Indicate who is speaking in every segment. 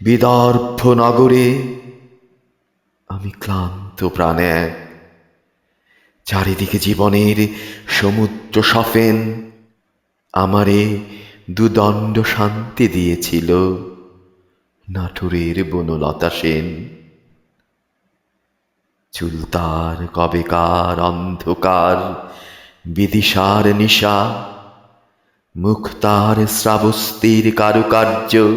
Speaker 1: বিদর্ভ নগরে। আমি ক্লান্ত প্রাণে। চারিদিকে জীবনের সমুদ্র সফেন। আমারে দুদণ্ড শান্তি দিয়েছিল নাটুরের বনলতা সেন। চুলতার কবেকার অন্ধকার, বিদিশার নিশা, মুক্তার শ্রাবস্তির কারুকার্য।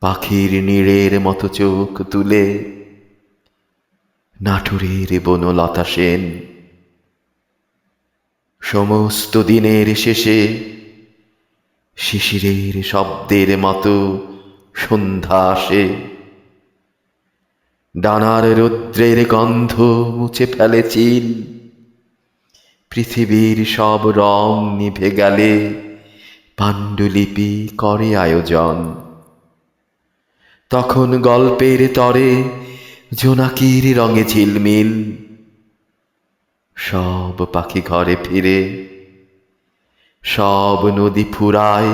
Speaker 1: পাখির নীড়ের মতো চোখ তুলে। নাটুরের বনলতা সেন। সমস্ত দিনের শেষে শিশিরের শব্দের মতো সন্ধ্যা আসে। ডানার রৌদ্রের গন্ধ মুছে ফেলে চিল। পৃথিবীর সব রং নিভে গেলে পাণ্ডুলিপি করে আয়োজন। তখন গল্পের তরে জোনাকির রঙে ঝিলমিল। সব পাখি ঘরে ফিরে, সব নদী ফুরায়,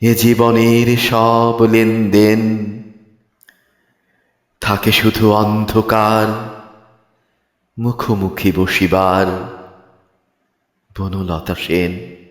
Speaker 1: এ জীবনের সব লেনদেন। থাকে শুধু অন্ধকার, মুখোমুখি বসিবার বনলতা সেন।